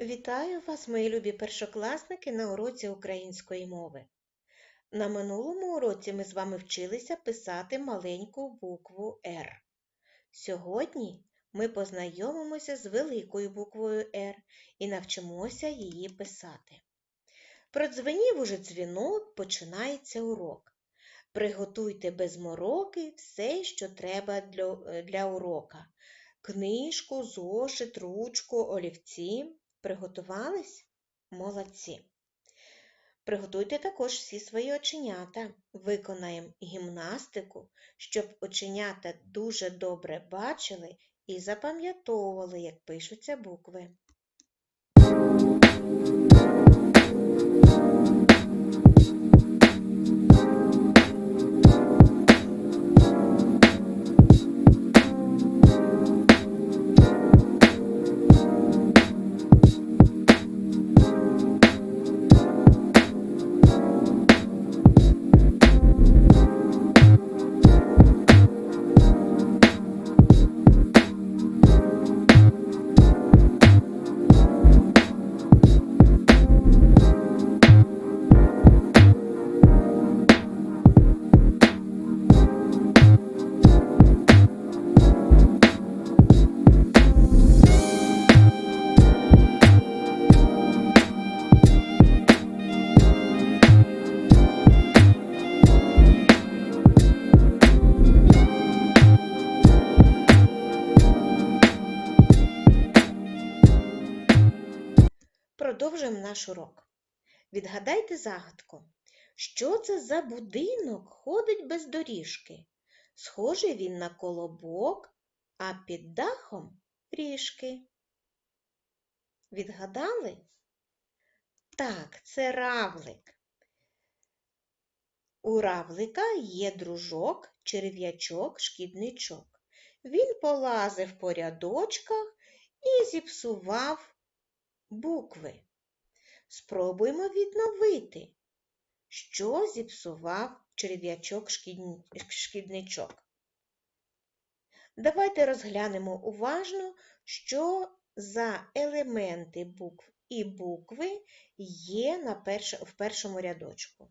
Вітаю вас, мої любі першокласники, на уроці української мови. На минулому уроці ми з вами вчилися писати маленьку букву «Р». Сьогодні ми познайомимося з великою буквою «Р» і навчимося її писати. Продзвенів уже дзвінок, починається урок. Приготуйте без мороки все, що треба для, для урока. Книжку, зошит, ручку, олівці. Приготувались? Молодці. Приготуйте також всі свої оченята. Виконаємо гімнастику, щоб оченята дуже добре бачили і запам'ятовували, як пишуться букви. Продовжуємо наш урок. Відгадайте загадку. Що це за будинок ходить без доріжки? Схожий він на колобок, а під дахом ріжки. Відгадали? Так, це равлик. У равлика є дружок, черв'ячок, шкідничок. Він полазив по рядочках і зіпсував букви. Спробуємо відновити, що зіпсував черв'ячок шкідничок. Давайте розглянемо уважно, що за елементи букв і букви є на перш... в першому рядочку.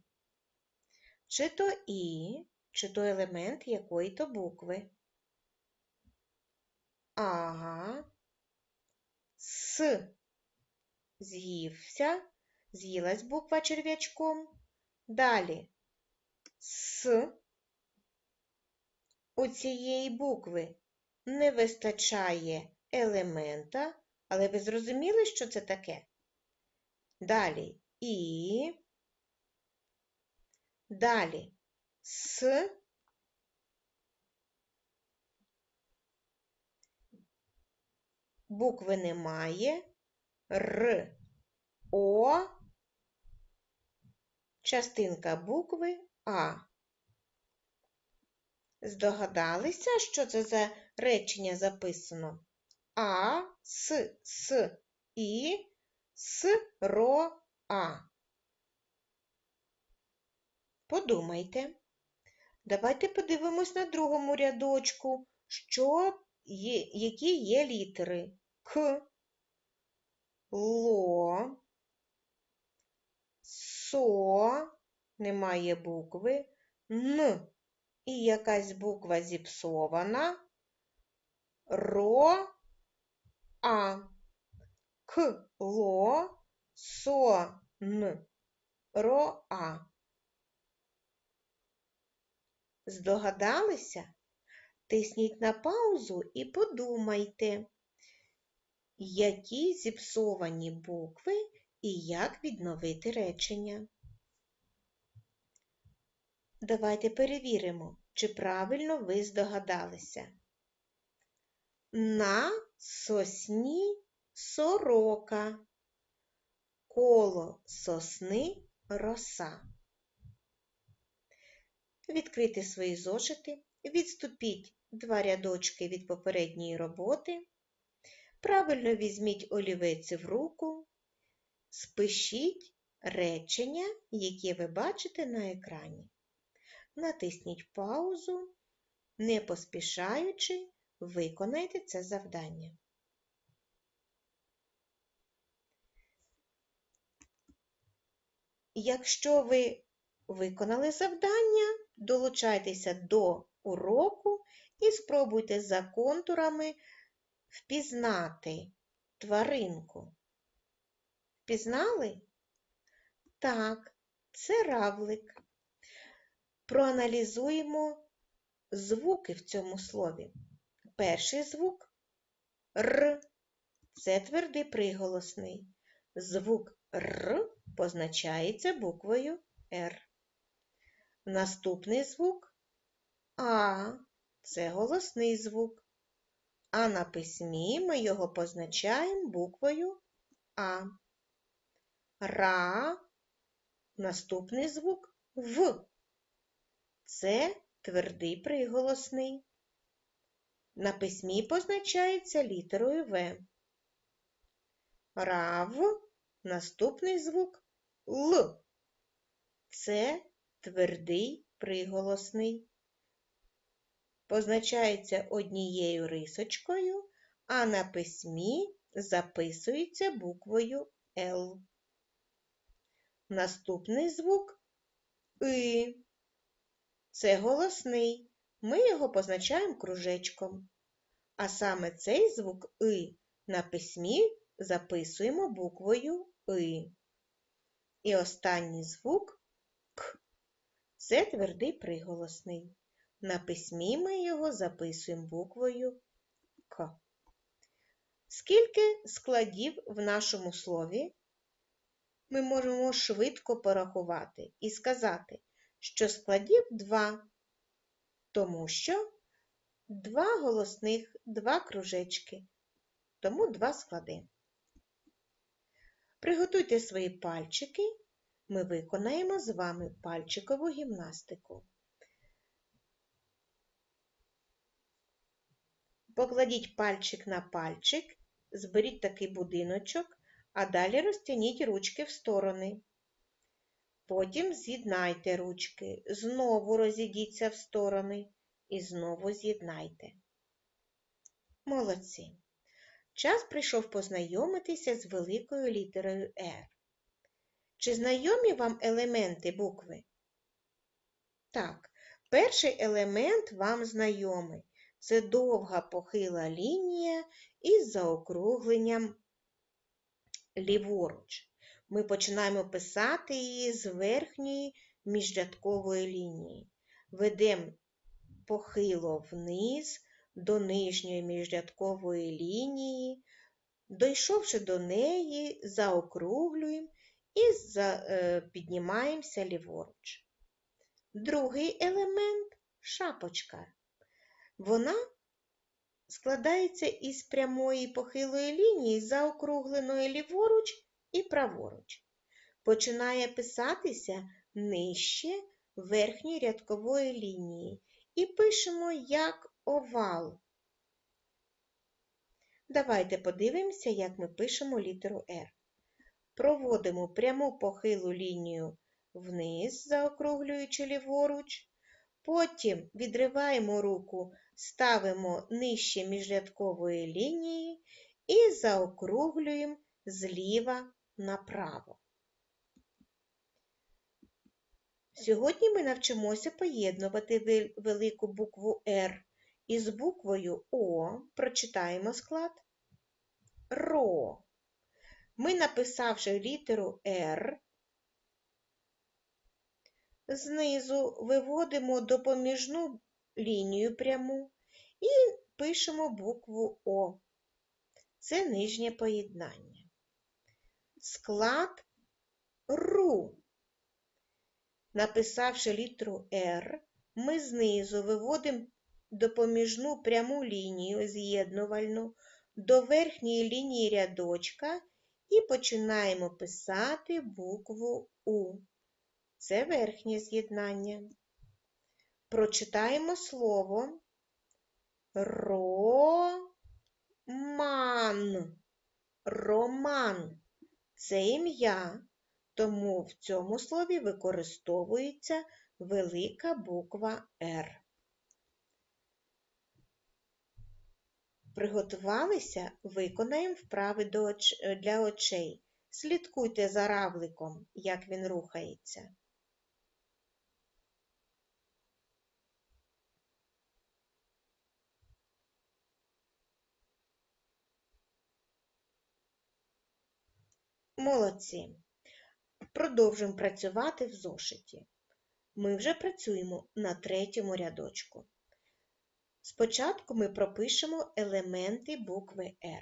Чи то І, чи то елемент якої-то букви. А, С з'ївся, з'їлась буква черв'ячком. Далі. С у цієї букви не вистачає елемента, але ви зрозуміли, що це таке? Далі. І, далі. С, букви немає, Р, О, частинка букви А. Здогадалися, що це за речення записано? А, С, С, І, С, Ро, А. Подумайте. Давайте подивимось на другому рядочку, що є, які є літери К, Ло, Со, немає букви, Н. І якась буква зіпсована. Ро, А. К, Ло, Со, Н. Ро, А. Здогадалися? Тисніть на паузу і подумайте які зіпсовані букви і як відновити речення. Давайте перевіримо, чи правильно ви здогадалися. На сосні сорока, коло сосни роса. Відкрийте свої зошити, відступіть два рядочки від попередньої роботи Правильно візьміть олівець в руку, спишіть речення, які ви бачите на екрані. Натисніть паузу, не поспішаючи, виконайте це завдання. Якщо ви виконали завдання, долучайтеся до уроку і спробуйте за контурами впізнати тваринку. Впізнали? Так, це равлик. Проаналізуємо звуки в цьому слові. Перший звук Р. Це твердий приголосний. Звук Р позначається буквою Р. Наступний звук А. Це голосний звук. А на письмі ми його позначаємо буквою А. Ра. Наступний звук В. Це твердий приголосний. На письмі позначається літерою В. Рав. Наступний звук Л. Це твердий приголосний. Позначається однією рисочкою, а на письмі записується буквою Л. Наступний звук И. Це голосний. Ми його позначаємо кружечком. А саме цей звук И на письмі записуємо буквою И. І останній звук К. Це твердий приголосний. На письмі ми його записуємо буквою К. Скільки складів в нашому слові ми можемо швидко порахувати і сказати, що складів два, тому що два голосних, два кружечки, тому два склади. Приготуйте свої пальчики, ми виконаємо з вами пальчикову гімнастику. Покладіть пальчик на пальчик, зберіть такий будиночок, а далі розтягніть ручки в сторони. Потім з'єднайте ручки, знову розійдіться в сторони і знову з'єднайте. Молодці! Час прийшов познайомитися з великою літерою R. Чи знайомі вам елементи букви? Так, перший елемент вам знайомий. Це довга похила лінія із заокругленням ліворуч. Ми починаємо писати її з верхньої міжрядкової лінії. Ведемо похило вниз до нижньої міжрядкової лінії, дійшовши до неї, заокруглюємо і е, піднімаємося ліворуч. Другий елемент шапочка. Вона складається із прямої похилої лінії, заокругленої ліворуч і праворуч. Починає писатися нижче верхньої рядкової лінії і пишемо як овал. Давайте подивимося, як ми пишемо літеру R. Проводимо пряму похилу лінію вниз, заокруглюючи ліворуч. Потім відриваємо руку, ставимо нижче міжрядкової лінії і заокруглюємо зліва направо. Сьогодні ми навчимося поєднувати велику букву Р із буквою О. Прочитаємо склад РО. Ми, написавши літеру Р, знизу виводимо допоміжну лінію пряму і пишемо букву О. Це нижнє поєднання. Склад РУ. Написавши літеру Р, ми знизу виводимо допоміжну пряму лінію з'єднувальну до верхньої лінії рядочка і починаємо писати букву У. Це верхнє з'єднання. Прочитаємо слово роман. Роман це ім'я, тому в цьому слові використовується велика буква Р. Приготувалися, виконаємо вправи для очей. Слідкуйте за равликом, як він рухається. Молодці. Продовжуємо працювати в зошиті. Ми вже працюємо на третьому рядочку. Спочатку ми пропишемо елементи букви R.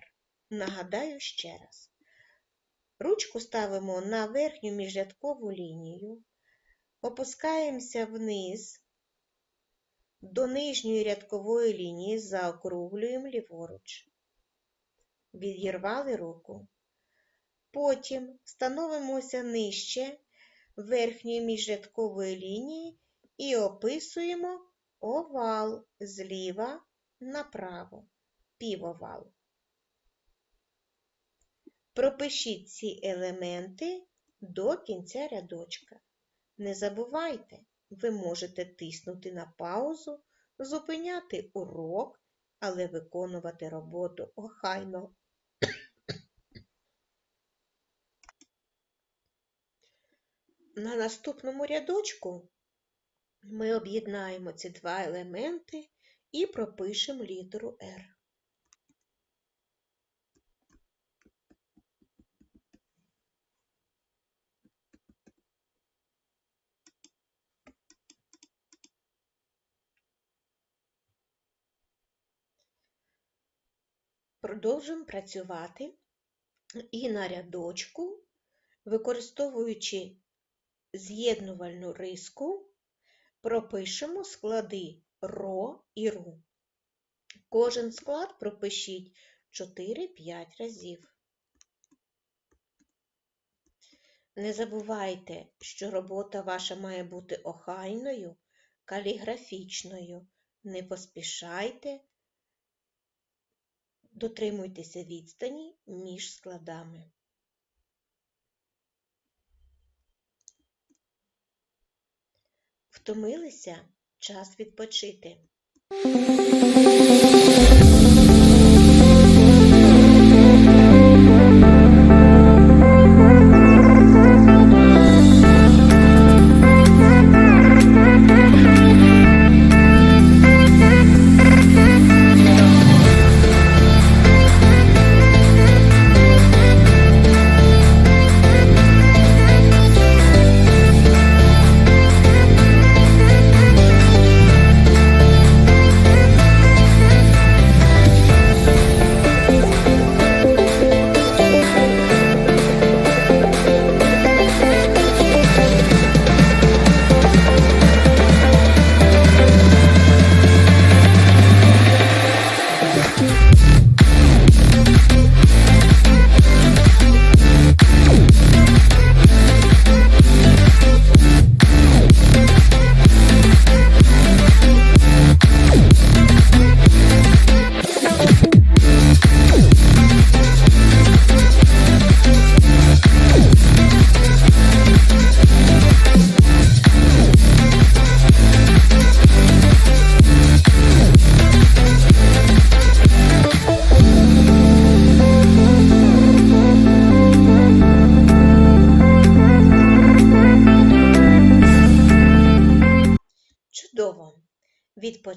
Нагадаю ще раз. Ручку ставимо на верхню міжрядкову лінію, опускаємося вниз до нижньої рядкової лінії, заокруглюємо ліворуч. Відірвали руку. Потім становимося нижче верхньої міжрядкової лінії і описуємо овал зліва направо, півовал. Пропишіть ці елементи до кінця рядочка. Не забувайте, ви можете тиснути на паузу, зупиняти урок, але виконувати роботу охайно. На наступному рядочку ми об'єднаємо ці два елементи і пропишемо літеру R. Продовжуємо працювати і на рядочку, використовуючи з'єднувальну риску, пропишемо склади ро і ру. Кожен склад пропишіть 4-5 разів. Не забувайте, що робота ваша має бути охайною, каліграфічною. Не поспішайте, дотримуйтеся відстані між складами. Втомилися? Час відпочити.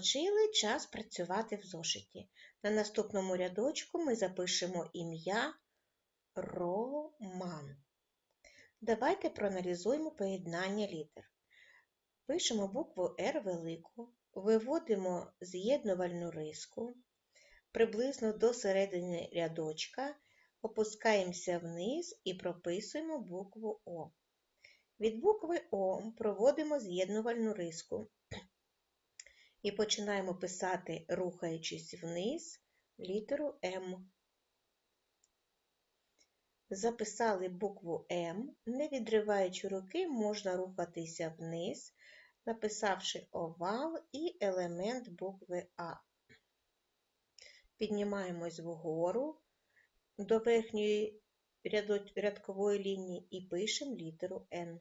Відпочили час працювати в зошиті. На наступному рядочку ми запишемо ім'я Роман. Давайте проаналізуємо поєднання літер. Пишемо букву Р велику, виводимо з'єднувальну риску приблизно до середини рядочка, опускаємося вниз і прописуємо букву О. Від букви О проводимо з'єднувальну риску і починаємо писати, рухаючись вниз, літеру М. Записали букву М, не відриваючи руки, можна рухатися вниз, написавши овал і елемент букви А. Піднімаємось вгору до верхньої рядкової лінії і пишемо літеру Н.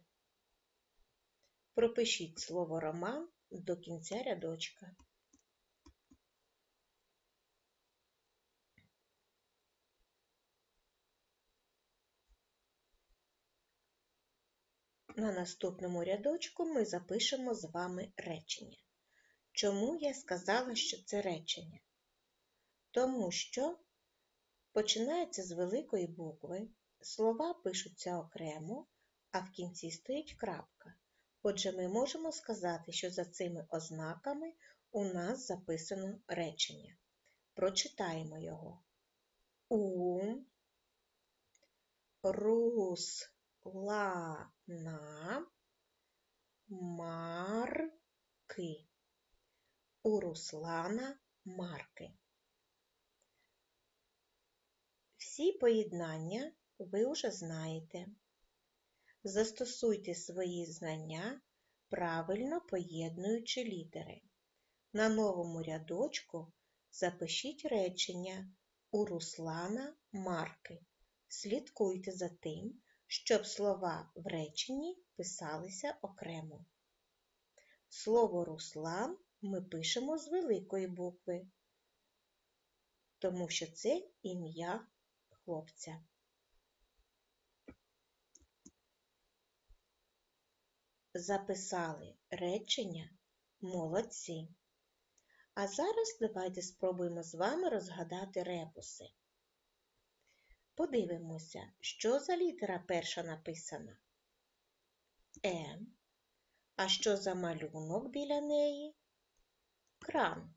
Пропишіть слово роман до кінця рядочка. На наступному рядочку ми запишемо з вами речення. Чому я сказала, що це речення? Тому що починається з великої букви, слова пишуться окремо, а в кінці стоїть крапка. Отже, ми можемо сказати, що за цими ознаками у нас записано речення. Прочитаємо його. У Руслана марки. У Руслана марки. Всі поєднання ви вже знаєте. Застосуйте свої знання, правильно поєднуючи літери. На новому рядочку запишіть речення у Руслана марки. Слідкуйте за тим, щоб слова в реченні писалися окремо. Слово Руслан ми пишемо з великої букви, тому що це ім'я хлопця. Записали речення молодці. А зараз давайте спробуємо з вами розгадати ребуси. Подивимося, що за літера перша написана? М. А що за малюнок біля неї? Кран.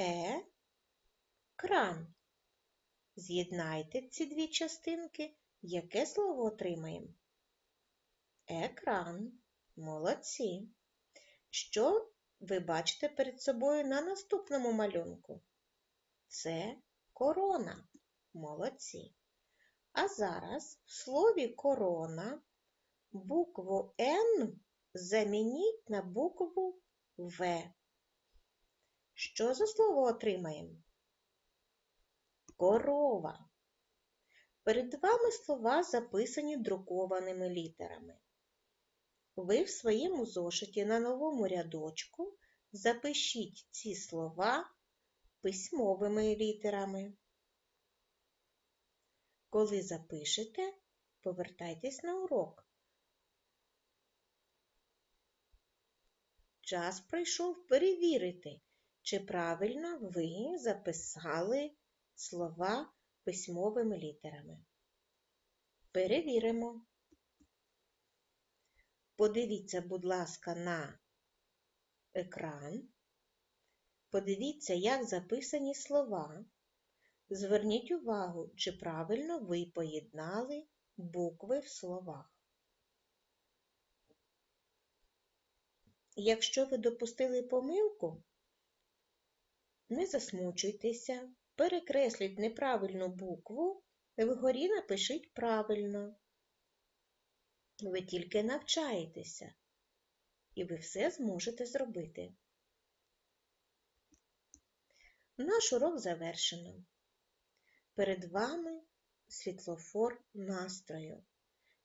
Е. Кран. З'єднайте ці дві частинки. Яке слово отримаємо? Екран. Молодці. Що ви бачите перед собою на наступному малюнку? Це корона. Молодці. А зараз в слові корона букву Н замініть на букву В. Що за слово отримаємо? Корова. Перед вами слова записані друкованими літерами. Ви в своєму зошиті на новому рядочку запишіть ці слова письмовими літерами. Коли запишете, повертайтесь на урок. Час прийшов перевірити, чи правильно ви записали слова письмовими літерами. Перевіримо. Подивіться, будь ласка, на екран. Подивіться, як записані слова. Зверніть увагу, чи правильно ви поєднали букви в словах. Якщо ви допустили помилку, не засмучуйтеся, перекресліть неправильну букву, вгорі напишіть правильно. Ви тільки навчаєтеся, і ви все зможете зробити. Наш урок завершено. Перед вами світлофор настрою.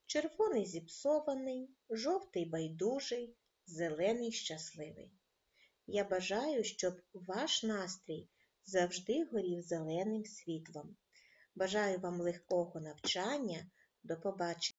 Червоний зіпсований, жовтий байдужий, зелений щасливий. Я бажаю, щоб ваш настрій завжди горів зеленим світлом. Бажаю вам легкого навчання. До побачення!